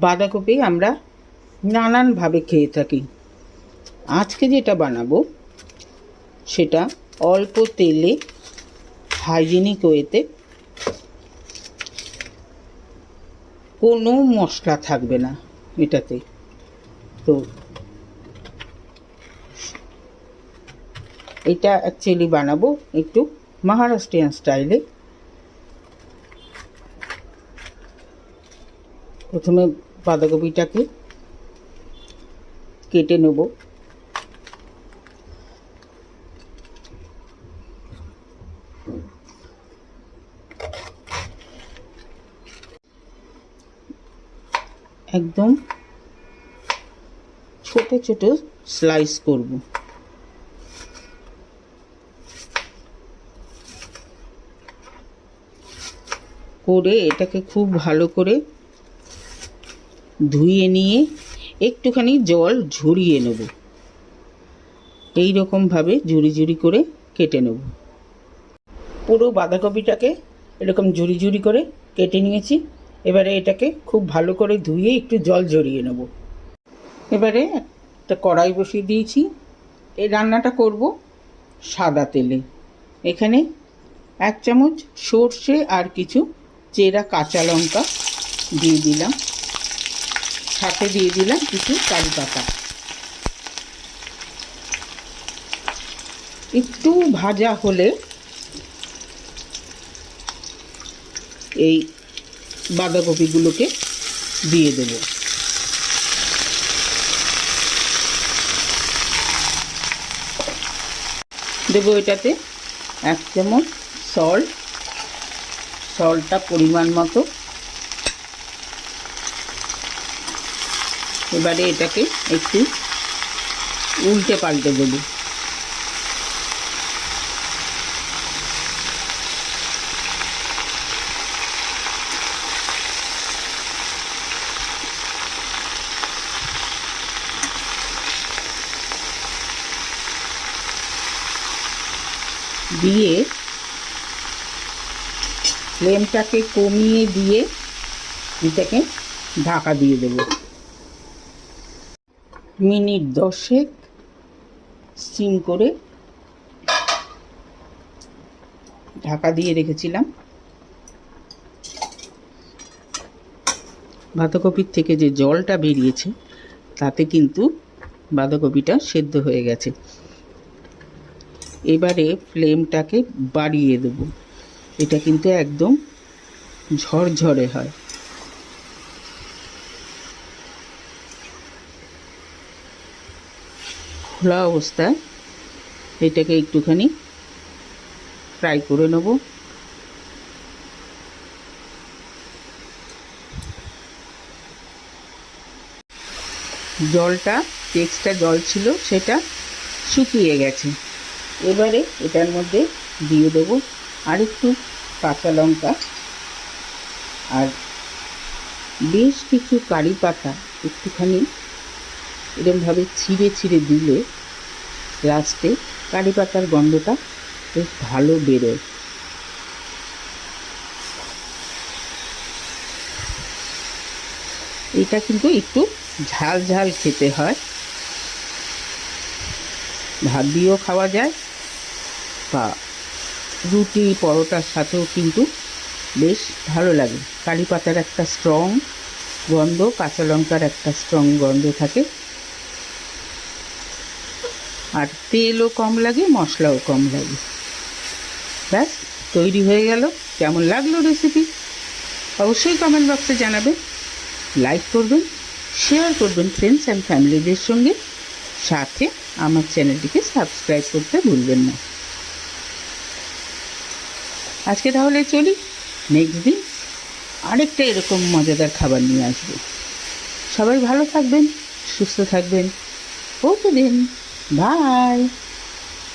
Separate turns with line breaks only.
বাঁধাকপি আমরা নানানভাবে খেয়ে থাকি। আজকে যেটা বানাবো, সেটা অল্প তেলে হাইজেনিক ওয়েতে কোনো মশলা থাকবে না এটাতে। তো এটা অ্যাকচুয়ালি বানাবো একটু মহারাষ্ট্রিয়ান স্টাইলে। প্রথমে বাঁধাকপিটাকে কেটে নেব। একদম ছোট ছোট স্লাইস করব। করে এটাকে খুব ভালো করে ধুয়ে নিয়ে একটুখানি জল ঝরিয়ে নেব। এই রকমভাবে ঝুরি ঝুরি করে কেটে নেব। পুরো বাঁধাকপিটাকে এরকম ঝুরি ঝুরি করে কেটে নিয়েছি। এবারে এটাকে খুব ভালো করে ধুয়ে একটু জল ঝরিয়ে নেব। এবারে একটা কড়াই বসিয়ে দিয়েছি। এই রান্নাটা করব সাদা তেলে। এখানে এক চামচ সর্ষে আর কিছু চেরা কাঁচা লঙ্কা দিয়ে দিলাম। সাথে দিয়ে দিলাম কিছু কারি পাতা। একটু ভাজা হলে এই বাঁধাকপিগুলোকে দিয়ে দেব। দেবো এটাতে এক চামচ সল্ট সল্টটা পরিমাণ মতো এবারে এটাকে একটু উল্টে পাল্টে দেবো। দিয়ে ফ্লেমটাকে কমিয়ে দিয়ে এটাকে ঢাকা দিয়ে দেবো। মিনিট দশেক সিম করে ঢাকা দিয়ে রেখেছিলাম। বাঁধাকপির থেকে যে জলটা বেরিয়েছে, তাতে কিন্তু বাঁধাকপিটা সেদ্ধ হয়ে গেছে। এবারে ফ্লেমটাকে বাড়িয়ে দেব। এটা কিন্তু একদম ঝরঝরে হয়। খোলা অবস্থায় এটাকে একটুখানি ফ্রাই করে নেব। জলটা এক্সট্রা জল ছিল, সেটা শুকিয়ে গেছে। এবারে এটার মধ্যে দিয়ে দেবো আর একটু কাঁচা লঙ্কা আর বেশ কিছু কারি পাতা একটুখানি এরমভাবে ছিঁড়ে ছিঁড়ে দিলে লাস্টে কারি পাতার গন্ধটা বেশ ভালো বেরোয়। এটা কিন্তু একটু ঝাল ঝাল খেতে হয়। ভাত দিয়েও খাওয়া যায় বা রুটি পরোটার সাথেও কিন্তু বেশ ভালো লাগে। কারি পাতার একটা স্ট্রং গন্ধ, কাঁচা লঙ্কার একটা স্ট্রং গন্ধ থাকে। আর তেলও কম লাগে, মশলাও কম লাগে। ব্যাস, তৈরি হয়ে গেল। কেমন লাগল রেসিপি অবশ্যই কমেন্ট বক্সে জানাবেন। লাইক করবেন শেয়ার করবেন ফ্রেন্ডস অ্যান্ড ফ্যামিলিদের সঙ্গে। সাথে আমার চ্যানেলটিকে সাবস্ক্রাইব করতে ভুলবেন না। আজকে তাহলে চলি। নেক্সট দিন আরেকটা এরকম মজাদার খাবার নিয়ে আসব। সবাই ভালো থাকবেন, সুস্থ থাকবেন। ওকে দিন Bye.